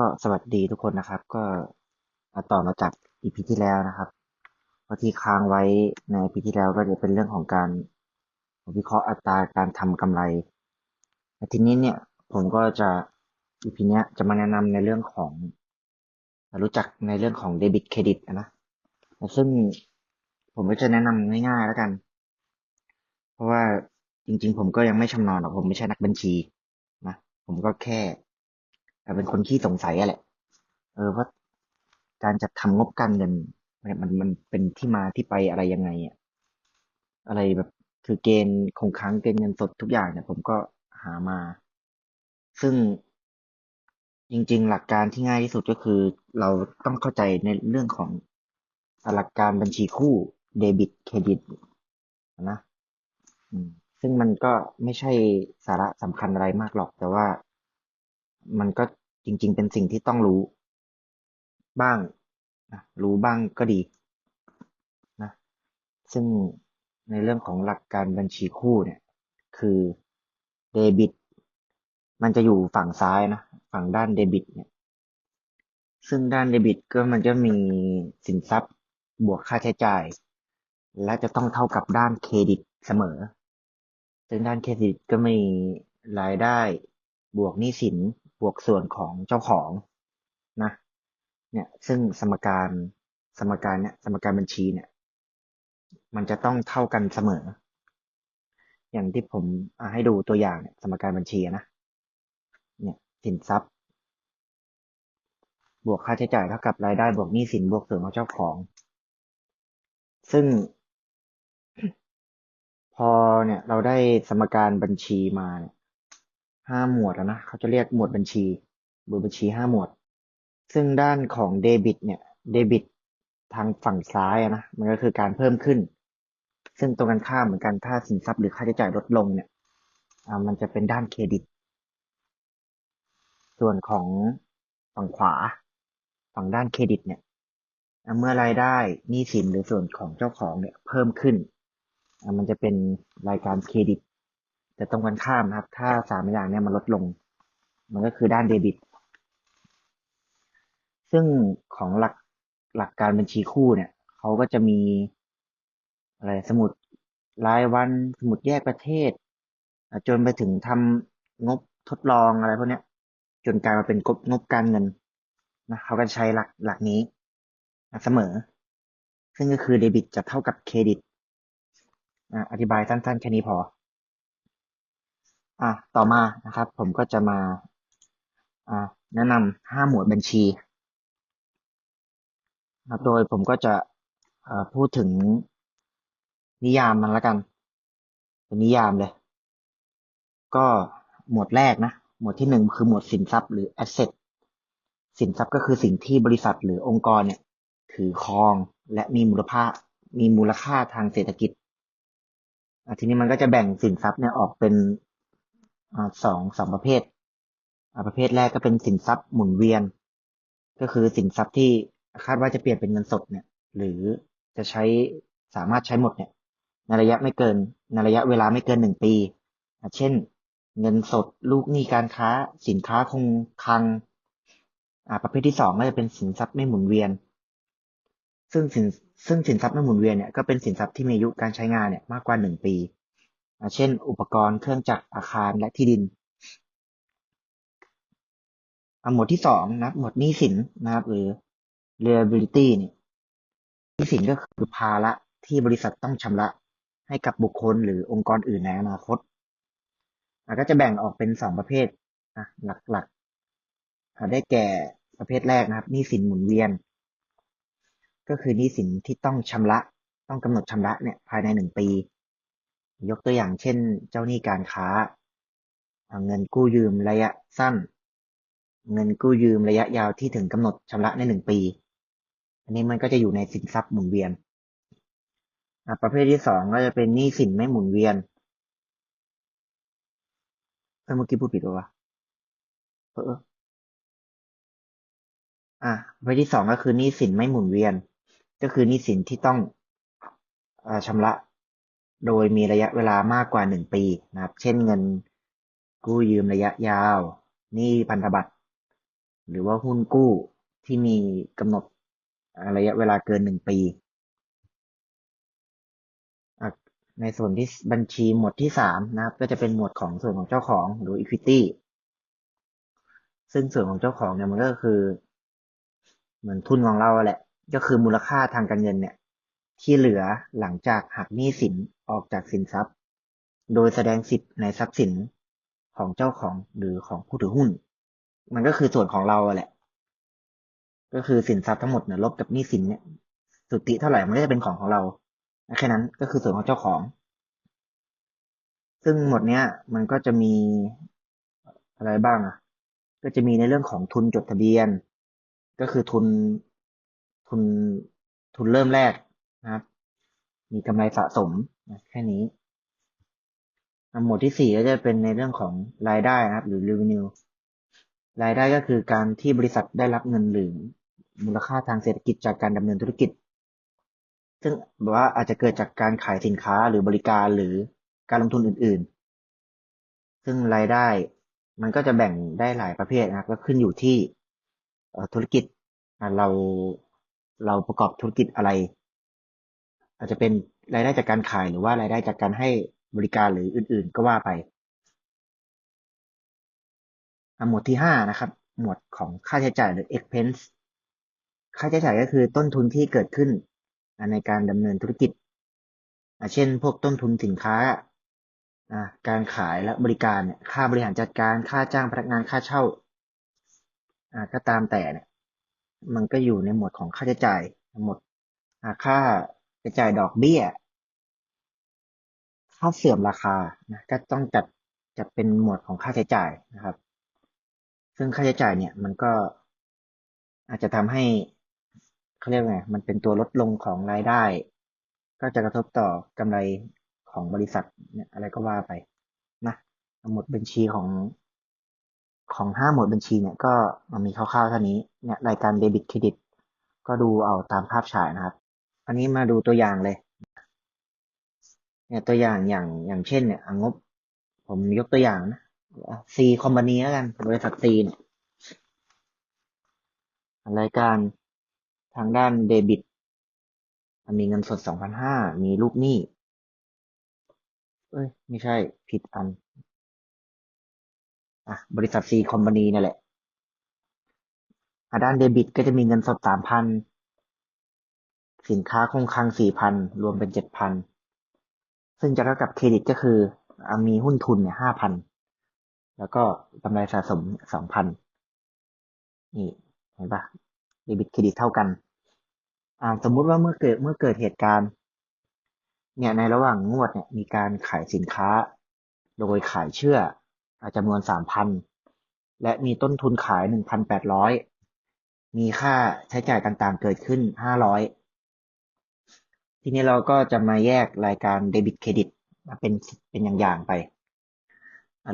ก็สวัสดีทุกคนนะครับ ก็มาต่อมาจากอีพีที่แล้วนะครับเพราะที่ค้างไว้ในอีพีที่แล้วก็จะเป็นเรื่องของการวิเคราะห์อัตราการทำกำไรแต่ทีนี้เนี่ย ผมก็จะอีพีเนี้ยจะมาแนะนำในเรื่องของ รู้จักในเรื่องของเดบิตเครดิตนะซึ่งผมก็จะแนะนำง่ายๆแล้วกัน เพราะว่าจริง ๆ ผมก็ยังไม่ชำนาญหรอกผมไม่ใช่นักบัญชีนะผมก็แค่ แต่เป็นคนขี้สงสัยอะแหละ เออว่าการจัดทำงบการเงินมันมันเป็นที่มาที่ไปอะไรยังไงอะอะไรแบบคือเกณฑ์คงค้างเกณฑ์เงินสดทุกอย่างเนี่ย ผมก็หามา ซึ่งจริง ๆ หลักการที่ง่ายที่สุดก็คือ เราต้องเข้าใจในเรื่องของหลักการบัญชีคู่เดบิตเครดิตนะซึ่งมันก็ไม่ใช่สาระสำคัญอะไรมากหรอก แต่ว่ามันก็ จริง ๆ เป็นสิ่งที่ต้องรู้ บ้างนะรู้บ้างก็ดีนะซึ่งในเรื่องของหลักการบัญชีคู่เนี่ย คือเดบิต มันจะอยู่ฝั่งซ้ายนะ ฝั่งด้านเดบิตเนี่ยซึ่งด้านเดบิตก็มันจะมีสินทรัพย์บวกค่าใช้จ่าย และจะต้องเท่ากับด้านเครดิตเสมอ ซึ่งด้านเครดิตก็มีรายได้บวกหนี้สิน บวกส่วนของเจ้าของนะเนี่ยซึ่งสมการสมการเนี่ยสมการบัญชีเนี่ย มันจะต้องเท่ากันเสมอ อย่างที่ผมให้ดูตัวอย่างเนี่ยสมการบัญชีนะเนี่ยสินทรัพย์ บวกค่าใช้จ่ายเท่ากับรายได้บวกหนี้สินบวกส่วนของเจ้าของ ซึ่ง พอเนี่ยเราได้สมการบัญชีมาเนี่ย ห้าหมวดนะเขาจะเรียกหมวดบัญชีบบัญชีห้าหมวด ซึ่งด้านของเดบิตเนี่ยเดบิตทางฝั่งซ้ายนะมันก็คือการเพิ่มขึ้น ซึ่งตรงกันข้ามเหมือนกันถ้าสินทรัพย์หรือค่าใช้จ่ายลดลงเนี่ยมันจะเป็นด้านเครดิต ส่วนของฝั่งขวา ฝั่งด้านเครดิตเนี่ยเมื่อรายได้หนี้สินหรือส่วนของเจ้าของเนี่ยเพิ่มขึ้น มันจะเป็นรายการเครดิต แต่ตรงกันข้ามนะครับ ถ้าสามอย่างเนี่ยมันลดลง มันก็คือด้านเดบิต ซึ่งของหลักหลักการบัญชีคู่เนี่ยเขาก็จะมีอะไรสมุดรายวันสมุดแยกประเทศ จนไปถึงทำงบทดลองอะไรพวกนี้จนกลายมาเป็นงบงบการเงินนะเขาก็ใช้หลักหลักนี้เสมอ ซึ่งก็คือเดบิตจะเท่ากับเครดิตอธิบายสั้นๆแค่นี้พอ อะต่อมานะครับ ผมก็จะมาอ่าแนะนำห้าหมวดบัญชีนะโดยผมก็จะพูดถึงนิยามมันล้วกัน เป็นนิยามเลย ก็หมวดแรกนะ หมวดที่หนึ่งคือหมวดสินทรัพย์หรือ asset สินทรัพย์ก็คือสิ่งที่บริษัทหรือองค์กรเนี่ย ถือครองและมีมูลค่ามีมูลค่าทางเศรษฐกิจทีนี้มันก็จะแบ่งสินทรัพย์เนี่ยออกเป็น สองสองประเภทประเภทแรกก็เป็นสินทรัพย์หมุนเวียน ก็คือสินทรัพย์ที่คาดว่าจะเปลี่ยนเป็นเงินสดเนี่ย หรือจะใช้สามารถใช้หมดเนี่ยในระยะไม่เกินในระยะเวลาไม่เกินหนึ่งปี เช่น เงินสดลูกหนี้การค้า สินค้าคงคลังประเภทที่สองก็จะเป็นสินทรัพย์ไม่หมุนเวียน ซึ่งสินซึ่งสินทรัพย์ไม่หมุนเวียนเนี่ยก็เป็นสินทรัพย์ที่มีอายุการใช้งานเนี่ยมากกว่าหนึ่งปี เช่น อุปกรณ์เครื่องจักรอาคารและที่ดินหมวดที่สองนะหมวดหนี้สินนะครับ หรือ liability เนี่ยหนี้สินก็คือภาระที่บริษัทต้องชำระให้กับบุคคลหรือองค์กรอื่นในอนาคตก็จะแบ่งออกเป็นสองประเภทนะหลักๆได้แก่ประเภทแรกนะครับหนี้สินหมุนเวียน ก็คือหนี้สินที่ต้องชำระ ต้องกำหนดชำระเนี่ยภายในหนึ่งปี ยกตัวอย่างเช่น เจ้าหนี้การค้า เงินกู้ยืมระยะสั้น เงินกู้ยืมระยะยาวที่ถึงกำหนดชำระในหนึ่งปี อันนี้มันก็จะอยู่ในสินทรัพย์หมุนเวียนประเภทที่สองก็จะเป็นหนี้สินไม่หมุนเวียนเมื่อกี้พูดผิดวะเอออะประเภทที่สองก็คือหนี้สินไม่หมุนเวียน ก็คือหนี้สินที่ต้องอชำระ โดยมีระยะเวลามากกว่าหนึ่งปีนะครับ เช่นเงินกู้ยืมระยะยาวหนี้พันธบัตร หรือว่าหุ้นกู้ที่มีกำหนดระยะเวลาเกินหนึ่งปี ในส่วนที่บัญชีหมวดที่สามนะครับ ก็จะเป็นหมวดของส่วนของเจ้าของหรือ equity ซึ่งส่วนของเจ้าของเนี่ยมันก็คือ เหมือนทุนของเราแหละ ก็คือมูลค่าทางการเงินเนี่ย ที่เหลือหลังจากหักหนี้สิน ออกจากสินทรัพย์ โดยแสดงสิทธิ์ในทรัพย์สินของเจ้าของหรือของผู้ถือหุ้น มันก็คือส่วนของเราแหละ ก็คือสินทรัพย์ทั้งหมดเนี่ยลบกับหนี้สินเนี่ย สุทธิเท่าไหร่มันก็จะเป็นของของเราแค่นั้นก็คือส่วนของเจ้าของ ซึ่งหมดเนี้ยมันก็จะมีอะไรบ้างอะ ก็จะมีในเรื่องของทุนจดทะเบียน ก็คือทุนทุนทุนเริ่มแรกนะครับ มีกำไรสะสม นะแค่นี้หมวดที่สี่ก็จะเป็นในเรื่องของรายได้นะครับ หรือ revenue รายได้ก็คือการที่บริษัทได้รับเงินหรือมูลค่าทางเศรษฐกิจจากการดำเนินธุรกิจ ซึ่งแบบว่าอาจจะเกิดจากการขายสินค้าหรือบริการหรือการลงทุนอื่น ๆ ซึ่งรายได้มันก็จะแบ่งได้หลายประเภทนะครับ ก็ขึ้นอยู่ที่ธุรกิจเราเราประกอบธุรกิจอะไร อาจจะเป็น รายได้จากการขายหรือว่ารายได้จากการให้บริการหรืออื่น ๆ ก็ว่าไปหมวดที่ห้านะครับ หมวดของค่าใช้จ่ายหรือ expense ค่าใช้จ่ายก็คือต้นทุนที่เกิดขึ้นในการดำเนินธุรกิจ เช่น พวกต้นทุนสินค้า การขายและบริการ ค่าบริหารจัดการ ค่าจ้างพนักงาน ค่าเช่า ก็ตามแต่เนี่ย มันก็อยู่ในหมวดของค่าใช้จ่าย หมดค่าใช้จ่ายดอกเบี้ย ค่าเสื่อมราคานะก็ต้องจัดจัดเป็นหมวดของค่าใช้จ่ายนะครับ ซึ่งค่าใช้จ่ายเนี่ยมันก็อาจจะทำให้เขาเรียกไงมันเป็นตัวลดลงของรายได้ ก็จะกระทบต่อกำไรของบริษัทเนี่ยอะไรก็ว่าไปนะหมดบัญชีของของห้าหมวดบัญชีเนี่ยก็มันมีคร่าวๆเท่านี้เนี่ยรายการเดบิตเครดิตก็ดูเอาตามภาพฉายนะครับ อันนี้มาดูตัวอย่างเลย เนี่ยตัวอย่างอย่างอย่างเช่นเนี่ยงบ ผมยกตัวอย่างนะซีคอมพานีแล้วกันบริษัทซีเนี่ยรายการทางด้านเดบิต มีเงินสดสองพันห้ามีลูกหนี้ เอ้ย ไม่ใช่ผิดอัน อะ บริษัทซีคอมพานีนั่นแหละด้านเดบิตก็จะมีเงินสดสามพัน สินค้าคงคลังสี่พัน รวมเป็นเจ็ดพัน ซึ่งจะเท่ากับเครดิตก็คือมีหุ้นทุนเนี่ยห้าพันแล้วก็กำไรสะสมสองพันนี่เห็นปะเดบิตเครดิตเท่ากัน อ่า สมมุติว่าเมื่อเกิดเมื่อเกิดเหตุการณ์ เนี่ยในระหว่างงวดเนี่ย มีการขายสินค้า โดยขายเชื่อจำนวนสามพันและมีต้นทุนขายหนึ่งพันแปดร้อยมีค่าใช้จ่ายต่างๆเกิดขึ้นห้าร้อย ทีนี้เราก็จะมาแยกรายการเดบิตเครดิตเป็นเป็นอย่างๆไป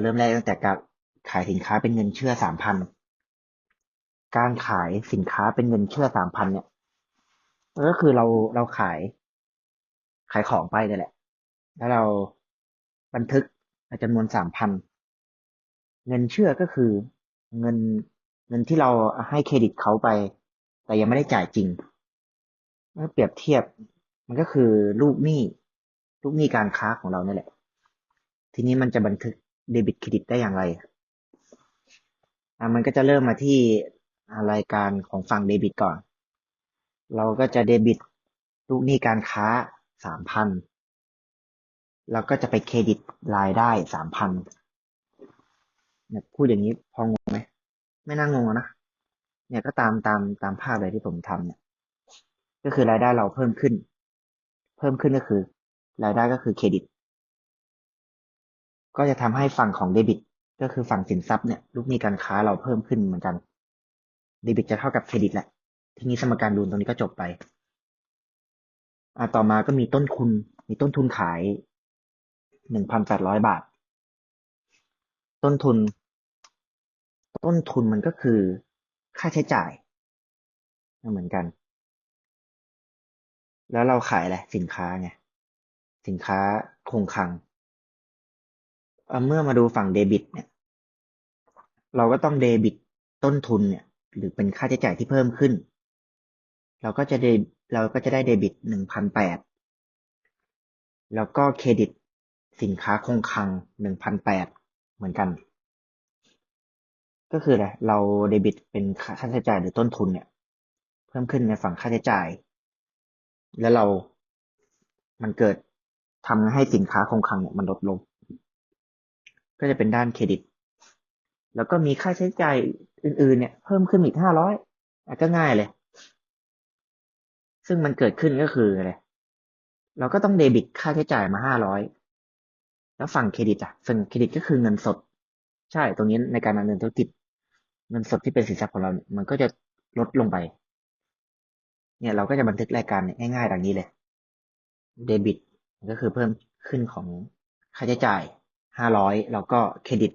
เริ่มแรกตั้งแต่การขายสินค้าเป็นเงินเชื่อสามพันการขายสินค้าเป็นเงินเชื่อสามพันเนี่ยก็คือเราเราขาย ขายของไปนี่แหละ แล้วเราบันทึกจำนวนสามพันเงินเชื่อก็คือเงินเงินที่เราให้เครดิตเขาไป แต่ยังไม่ได้จ่ายจริงเมื่อเปรียบเทียบ มันก็คือลูกหนี้ลูกหนี้การค้าของเราเนี่ยแหละ ทีนี้มันจะบันทึกเดบิตเครดิตได้อย่างไรอะมันก็จะเริ่มมาที่รายการของฝั่งเดบิตก่อน เราก็จะเดบิตลูกหนี้การค้าสามพันเราก็จะไปเครดิตรายได้สามพันเนี่ยพูดอย่างนี้พองงไหมไม่น่างงนะเนี่ยก็ตามตามตามภาพเลยที่ผมทำเนี่ย ก็คือรายได้เราเพิ่มขึ้น เพิ่มขึ้นก็คือ รายได้ก็คือเครดิต ก็จะทำให้ฝั่งของเดบิต ก็คือฝั่งสินทรัพย์เนี่ยลูกหนี้การค้าเราเพิ่มขึ้นเหมือนกัน เดบิตจะเท่ากับเครดิตแหละ ทีนี้สมการดูตรงนี้ก็จบไปอ่าต่อมาก็มีต้นทุน มีต้นทุนขายหนึ่งพันแปดร้อยบาท ต้นทุน ต้นทุนมันก็คือค่าใช้จ่าย เหมือนกัน แล้วเราขายอะไรสินค้าไงสินค้าคงคลังเมื่อมาดูฝั่งเดบิต เนี่ย เราก็ต้องเดบิตต้นทุนเนี่ย หรือเป็นค่าใช้จ่ายที่เพิ่มขึ้น เราก็จะเดเราก็จะได้เดบิตหนึ่งพันแปดแล้วก็เครดิตสินค้าคงคลังหนึ่งพันแปดเหมือนกัน ก็คืออะไรเราเดบิตเป็นค่าใช้จ่ายหรือต้นทุนเนี่ย เพิ่มขึ้นในฝั่งค่าใช้จ่าย แล้วเรา มันเกิดทำให้สินค้าคงคลังเนี่ยมันลดลง ก็จะเป็นด้านเครดิต แล้วก็มีค่าใช้จ่ายอื่น ๆ เนี่ย เพิ่มขึ้นอีกห้าร้อยก็ง่ายเลย ซึ่งมันเกิดขึ้นก็คืออะไร เราก็ต้องเดบิตค่าใช้จ่ายมาห้าร้อย แล้วฝั่งเครดิตอะฝั่งเครดิตก็คือเงินสด ใช่ ตรงนี้ในการดำเนินธุรกิจ เงินสดที่เป็นสินทรัพย์ของเราเนี่ยมันก็จะลดลงไป เนี่ยเราก็จะบันทึกรายการง่ายๆดังนี้เลยเดบิตก็คือเพิ่มขึ้นของค่าใช้จ่ายห้าร้อยแล้วก็เครดิต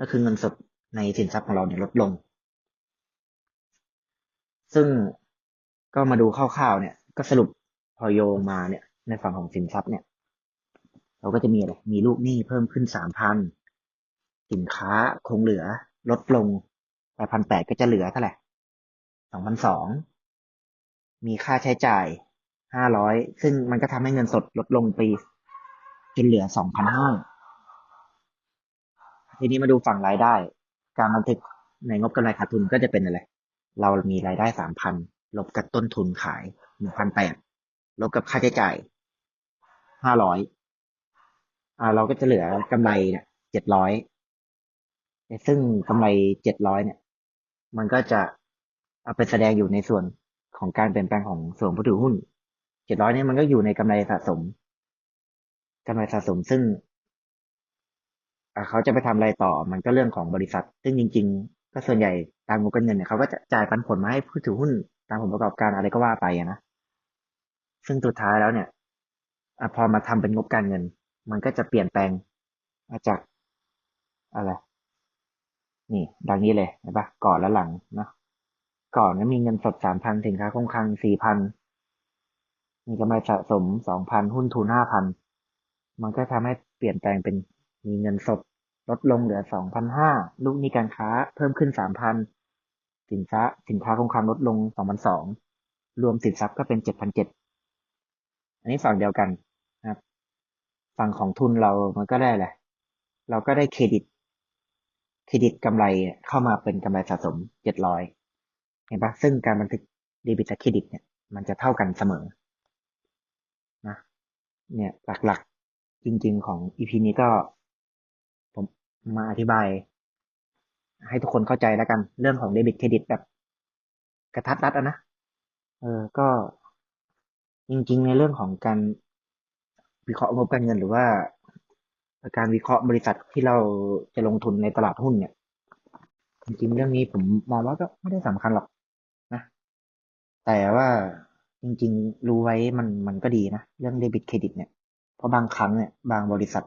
ก็คือเงินสดในสินทรัพย์ของเราเนี่ยลดลง ซึ่งก็มาดูคร่าวๆเนี่ย ก็สรุปพอโยงมาเนี่ย ในฝั่งของสินทรัพย์เนี่ย เราก็จะมีอะไรมีลูกหนี้เพิ่มขึ้นสามพันสินค้าคงเหลือลดลงแปดพันแปดก็จะเหลือเท่าไหร่สองพันสอง มีค่าใช้จ่ายห้าร้อยซึ่งมันก็ทำให้เงินสดลดลงไปจนเหลือสองพันห้าทีนี้มาดูฝั่งรายได้ การบันทึกในงบกำไรขาดทุนก็จะเป็นอะไร เรามีรายได้สามพันลบกับต้นทุนขายหนึ่งพันแปดลบกับค่าใช้จ่ายห้าร้อยอ่า เราก็จะเหลือกำไรเนี่ยเจ็ดร้อยซึ่งกำไรเจ็ดร้อยเนี่ย มันก็จะเอาไปแสดงอยู่ในส่วน ของการเปลี่ยนแปลงของส่วนผู้ถือหุ้นเจ็ดร้อยเนี่ยมันก็อยู่ในกำไรสะสมกำไรสะสมซึ่งเขาจะไปทำอะไรต่อมันก็เรื่องของบริษัท ซึ่งจริง ๆ ก็ส่วนใหญ่ตามงบการเงินเนี่ยเขาก็จะจ่ายปันผลมาให้ผู้ถือหุ้น ตามผลประกอบการอะไรก็ว่าไปนะซึ่งสุดท้ายแล้วเนี่ยอพอมาทำเป็นงบการเงิน มันก็จะเปลี่ยนแปลงมาจากอะไร นี่ ดังนี้เลยเห็นปะก่อนและหลังนะ ก่อนนั้นมีเงินสดสามพันสินค้าคงคลังสี่พันมีกำไรสะสมสองพันหุ้นทุนห้าพันมันก็ทำให้เปลี่ยนแปลงเป็นมีเงินสดลดลงเหลือสองพันห้าลูกนี้การค้าเพิ่มขึ้นสามพันสินค้าสินค้าคงคลังลดลงสองพันสองรวมสินทรัพย์ก็เป็นเจ็ดพันเจ็ดอันนี้ฝั่งเดียวกันนะครับ ฝั่งของทุนเรามันก็ได้แหละ เราก็ได้เครดิต เครดิตกำไรเข้ามาเป็นกำไรสะสมเจ็ดร้อย เห็นปะซึ่งการบันทึกเดบิตและเครดิตเนี่ย มันจะเท่ากันเสมอนะเนี่ยหลักๆจริง ๆของ EP นี้ก็ ผมมาอธิบาย ให้ทุกคนเข้าใจแล้วกัน เรื่องของเดบิตเครดิตแบบกระทัดรัดอะนะเออก็จริง ๆ ในเรื่องของการวิเคราะห์งบการเงินหรือว่าการวิเคราะห์บริษัทที่เราจะลงทุนในตลาดหุ้นเนี่ย จริงๆเรื่องนี้ผมมองว่าก็ไม่ได้สำคัญหรอก แต่ว่าจริงๆ รู้ไว้มันมันก็ดีนะ เรื่องเดบิตเครดิตเนี่ย เพราะบางครั้งเนี่ยบางบริษัท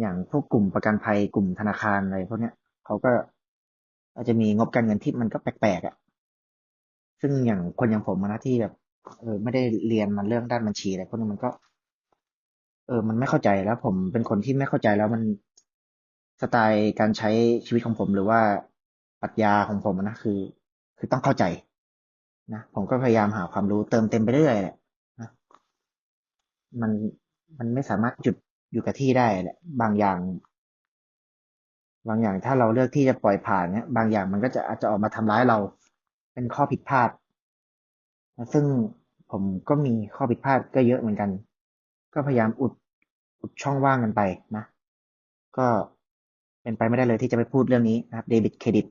อย่างพวกกลุ่มประกันภัยกลุ่มธนาคารอะไรพวกเนี้ยเขาก็อาจจะมีงบการเงินที่มันก็แปลกๆอะ่ะ ซึ่งอย่างคนอย่างผมนะที่แบบเออไม่ได้เรียนมันเรื่องด้านบัญชีอะไรพวกนี้มันก็ เออ มันไม่เข้าใจแล้ว ผมเป็นคนที่ไม่เข้าใจแล้วมันสไตล์การใช้ชีวิตของผมหรือว่าปรัชญาของผมนะคือ คือต้องเข้าใจ นะผมก็พยายามหาความรู้เติมเต็มไปเรื่อยแหละนะมันมันไม่สามารถหยุดอยู่กับที่ได้แหละ บางอย่าง บางอย่างถ้าเราเลือกที่จะปล่อยผ่านเนี่ยบางอย่างมันก็จะอาจจะออกมาทำร้ายเรา เป็นข้อผิดพลาด ซึ่งผมก็มีข้อผิดพลาดก็เยอะเหมือนกัน ก็พยายามอุดอุดช่องว่างกันไปนะ ก็เป็นไปไม่ได้เลยที่จะไปพูดเรื่องนี้นะครับเดบิตเครดิต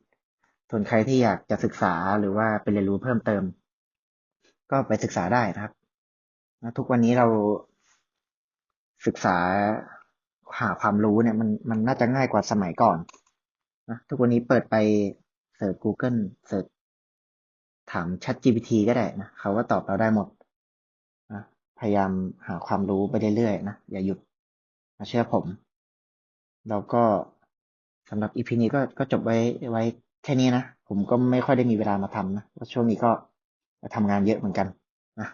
ส่วนใครที่อยากจะศึกษาหรือว่าไปเรียนรู้เพิ่มเติม ก็ไปศึกษาได้นะครับทุกวันนี้เราศึกษาหาความรู้เนี่ยมันมันน่าจะง่ายกว่าสมัยก่อนนะทุกวันนี้เปิดไปเสิร์ช Google เสิร์ชถาม Chat GPT ก็ได้นะเขาก็ตอบเราได้หมดนะพยายามหาความรู้ไปเรื่อยๆนะอย่าหยุดมาเชื่อผม แล้วก็สำหรับ EP นี้ก็ก็จบไว้ไว้ แค่นี้นะ ผมก็ไม่ค่อยได้มีเวลามาทำนะเพราะช่วงนี้ก็ทำงานเยอะเหมือนกันนะ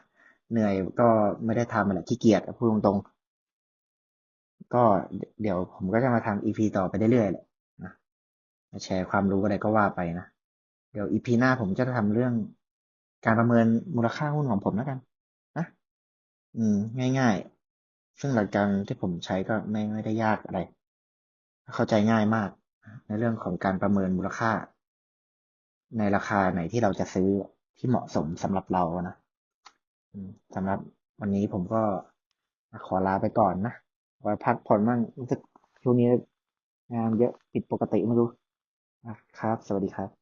เหนื่อยก็ไม่ได้ทำอะไรขี้เกียจพูดตรงๆ ก็เดี๋ยวผมก็จะมาทำ EP ต่อไปเรื่อยๆแหละนะมาแชร์ความรู้อะไรก็ว่าไปนะ เดี๋ยวอีพีหน้าผมจะทำเรื่องการประเมินมูลค่าหุ้นของผมแล้วกันนะอืม ง่าย ๆ ซึ่งหลักการที่ผมใช้ก็ไม่ไม่ได้ยากอะไร เข้าใจง่ายมาก ในเรื่องของการประเมินมูลค่า ในราคาไหนที่เราจะซื้อที่เหมาะสมสำหรับเรานะสำหรับวันนี้ผมก็ขอลาไปก่อนนะไว้พักผ่อนบ้างรู้สึกช่วงนี้งานเยอะผิดปกติไม่รู้ครับ สวัสดีครับ